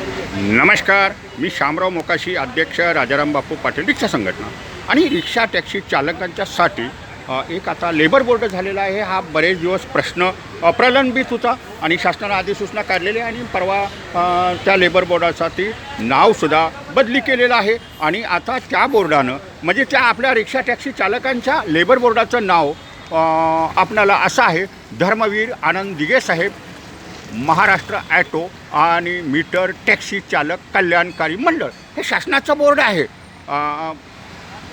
नमस्कार मी शामराव मोकाशी अध्यक्ष राजाराम बापू पाटील रिक्षा संघटना. आणि रिक्षा टॅक्सी चालकांच्यासाठी एक आता लेबर बोर्ड झालेला आहे. हा बरेच दिवस प्रश्न प्रलंबित होता आणि शासनानं अधिसूचना काढलेली आहे आणि परवा त्या लेबर बोर्डासाठी नावसुद्धा बदली केलेलं आहे. आणि आता त्या बोर्डानं म्हणजे त्या आपल्या रिक्षा टॅक्सी चालकांच्या लेबर बोर्डाचं नाव आपणाला असं आहे. धर्मवीर आनंद दिगे साहेब महाराष्ट्र ॲटो आणि मीटर टॅक्सी चालक कल्याणकारी मंडळ हे शासनाचं बोर्ड आहे.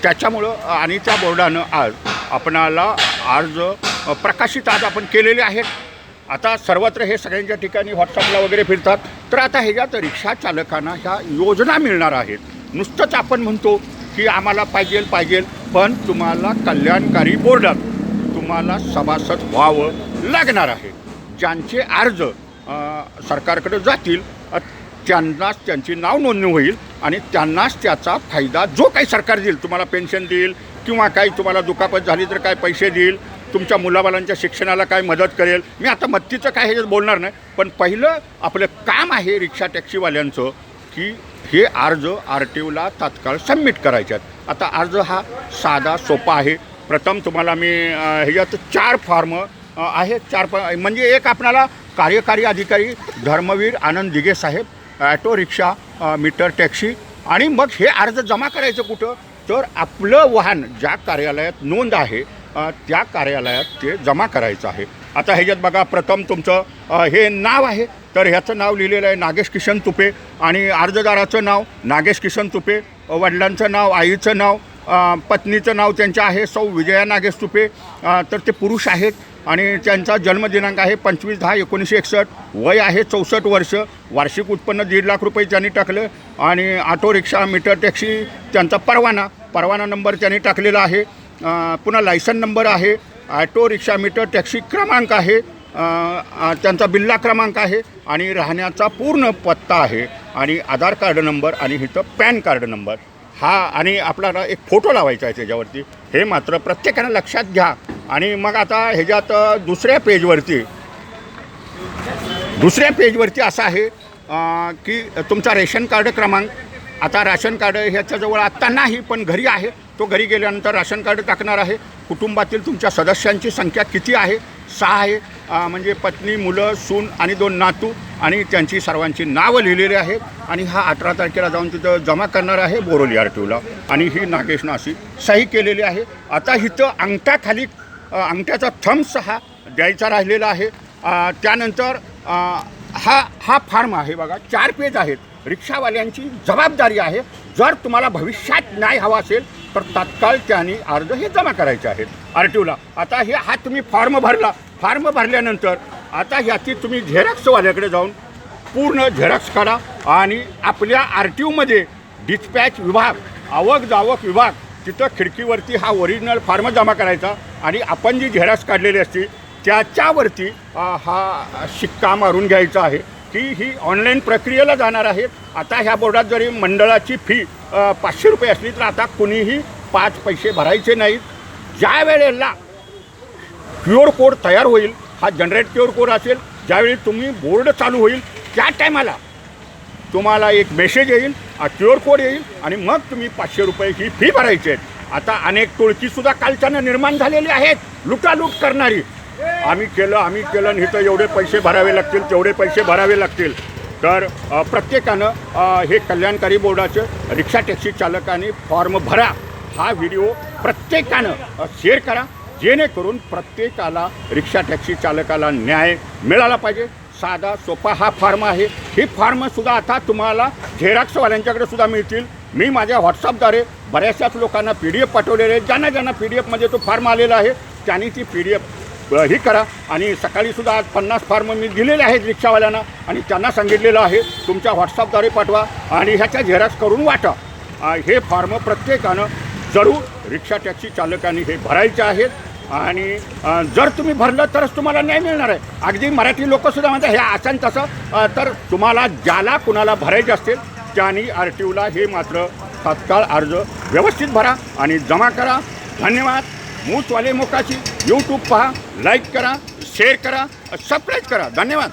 त्याच्यामुळं आणि त्या बोर्डानं आज आपणाला अर्ज प्रकाशित आज आपण केलेले आहेत. आता सर्वत्र हे सगळ्यांच्या ठिकाणी व्हॉट्सअपला वगैरे फिरतात. तर आता ह्याच्यात रिक्षा चालकांना ह्या योजना मिळणार आहेत नुसतंच आपण म्हणतो की आम्हाला पाहिजे पाहिजे पण तुम्हाला कल्याणकारी बोर्डात तुम्हाला सभासद व्हावं लागणार आहे. ज्यांचे अर्ज सरकारकडे जातील त्यांनाच त्यांची नाव नोंदणी होईल आणि त्यांनाच त्याचा फायदा जो काही सरकार देईल तुम्हाला पेन्शन देईल किंवा काही तुम्हाला दुखापत झाली तर काय पैसे देईल तुमच्या मुलाबालांच्या शिक्षणाला काय मदत करेल मी आता मत्तीचं काय ह्याच्यात बोलणार नाही पण पहिलं आपलं काम आहे रिक्षा टॅक्सीवाल्यांचं की हे अर्ज आर टी ओला तात्काळ सबमिट करायचे आहेत आता अर्ज हा साधा सोपा आहे. प्रथम तुम्हाला मी ह्याच्यात चार फॉर्म आहेत. चार म्हणजे एक आपणाला कार्यकारी अधिकारी Dharmaveer Anand Dighe Saheb auto rickshaw meter taxi आणि मग हे अर्ज जमा करायचं कुठं? तर आपलं वाहन ज्या कार्यालयात नोंद आहे त्या कार्यालयात ते जमा करायचं आहे. आता ह्याच्यात बघा प्रथम तुमचं हे नाव आहे तर ह्याचं नाव लिहिलेलं आहे नागेश किशन तुपे आणि अर्जदाराचं नाव नागेश किशन तुपे वडिलांचं नाव आईचं नाव पत्नीचं नाव त्यांचं आहे सौ विजया नागेश तुपे तर ते पुरुष आहेत. आणि त्यांचा जन्मदिनांक आहे पंचवीस दहा एकोणीसशे एकसष्ट. वय आहे चौसष्ट वर्ष. वार्षिक उत्पन्न दीड लाख रुपये त्यांनी टाकलं. आणि ऑटो रिक्षा मीटर टॅक्सी त्यांचा परवाना परवाना नंबर त्यांनी टाकलेला आहे. पुन्हा लायसन नंबर आहे. ॲटो रिक्षा मीटर टॅक्सी क्रमांक आहे. त्यांचा बिल्ला क्रमांक आहे. आणि राहण्याचा पूर्ण पत्ता आहे. आणि आधार कार्ड नंबर आणि इथं पॅन कार्ड नंबर. हा आणि आपल्याला एक फोटो लावायचा आहे त्याच्यावरती. हे मात्र प्रत्येकानं लक्षात घ्या. आणि मग आता ह्याच्यात दुसऱ्या पेजवरती दुसऱ्या पेजवरती असं आहे की तुमचा रेशन कार्ड क्रमांक आता राशन कार्ड ह्याच्याजवळ आत्ता नाही पण घरी आहे. तो घरी गेल्यानंतर राशन कार्ड टाकणार आहे. कुटुंबातील तुमच्या सदस्यांची संख्या किती आहे? सहा आहे. म्हणजे पत्नी मुलं सून आणि दोन नातू आणि त्यांची सर्वांची नावं लिहिलेली आहेत. आणि हा अठरा तारखेला जाऊन तिथं जमा करणार आहे बोरोली आर टीला आणि ही नागेशनं अशी सही केलेली आहे. आता इथं अंगठ्याखाली अंगठ्याचा थम्स हा द्यायचा राहिलेला आहे. त्यानंतर हा हा फार्म आहे बघा चार पेज आहेत. रिक्षावाल्यांची जबाबदारी आहे. जर तुम्हाला भविष्यात न्याय हवा असेल तर तात्काळ त्याने अर्ज हे जमा करायचे आहेत. आर टी ओला आता हे हा तुम्ही फॉर्म भरला. फॉर्म भरल्यानंतर आता ह्याची तुम्ही झेरॉक्सवाल्याकडे जाऊन पूर्ण झेरॉक्स काढा आणि आपल्या आर टी ओमध्ये डिस्पॅच विभाग आवक जावक विभाग तिथं खिडकीवरती हा ओरिजिनल फार्म जमा करायचा आणि आपण जी झेरॉक्स काढलेली असते त्याच्यावरती हा शिक्का मारून घ्यायचा आहे की ही ऑनलाईन प्रक्रियेला जाणार आहे. आता ह्या बोर्डात जरी मंडळाची फी पाचशे रुपये असली तर आता कुणीही पाच पैसे भरायचे नाहीत. ज्या वेळेला क्यू आर कोड तयार होईल हा जनरेट क्यू आर कोड असेल ज्यावेळी तुम्ही बोर्ड चालू होईल त्या टायमाला तुम्हाला एक मेसेज येईल क्यू आर कोड येईल आणि मग तुम्ही पाचशे रुपये ही फी भरायची आहेत आता अनेक टोळकीसुद्धा कालच्यानं निर्माण झालेली आहेत. लुटालूट करणारी. आम्ही केलं आम्ही केलं आणि इथं एवढे पैसे भरावे लागतील तेवढे पैसे भरावे लागतील. तर प्रत्येकानं हे कल्याणकारी बोर्डाचं रिक्षा टॅक्सी चालकाने फॉर्म भरा. हा व्हिडिओ प्रत्येकानं शेअर करा. जेणेकरून प्रत्येकाला रिक्षा टॅक्सी चालकाला न्याय मिळाला पाहिजे. साधा सोपा हा फॉर्म आहे. ही फॉर्मसुद्धा आता तुम्हाला झेरॉक्सवाल्यांच्याकडे सुद्धा मिळतील. मी माझ्या व्हॉट्सअपद्वारे बऱ्याचशाच लोकांना पी डी एफ पाठवलेले आहे ज्यांना ज्यांना पी डी एफमध्ये तो फॉर्म आलेला आहे त्यांनी ती पी डी एफ ही करा. आणि सकाळीसुद्धा आज पन्नास फॉर्म मी दिलेले आहेत रिक्षावाल्यांना आणि त्यांना सांगितलेलं आहे. तुमच्या व्हॉट्सअपद्वारे पाठवा आणि ह्याच्या झेरॉक्स करून वाटा. हे फॉर्म प्रत्येकानं जरूर रिक्षा टॅक्सी चालकांनी हे भरायचे आहेत आणि जर तुम्ही भरलं तरच तुम्हाला न्याय मिळणार आहे. अगदी मराठी लोकंसुद्धा म्हणतात हे असं तसं. तर तुम्हाला ज्याला कुणाला भरायचे असतील त्याने आर टी ओला हे मात्र तात्काळ अर्ज व्यवस्थित भरा आणि जमा करा. धन्यवाद. मूचवाले मोकाची यूट्यूब पहा लाईक करा शेअर करा सबस्क्राईब करा. धन्यवाद.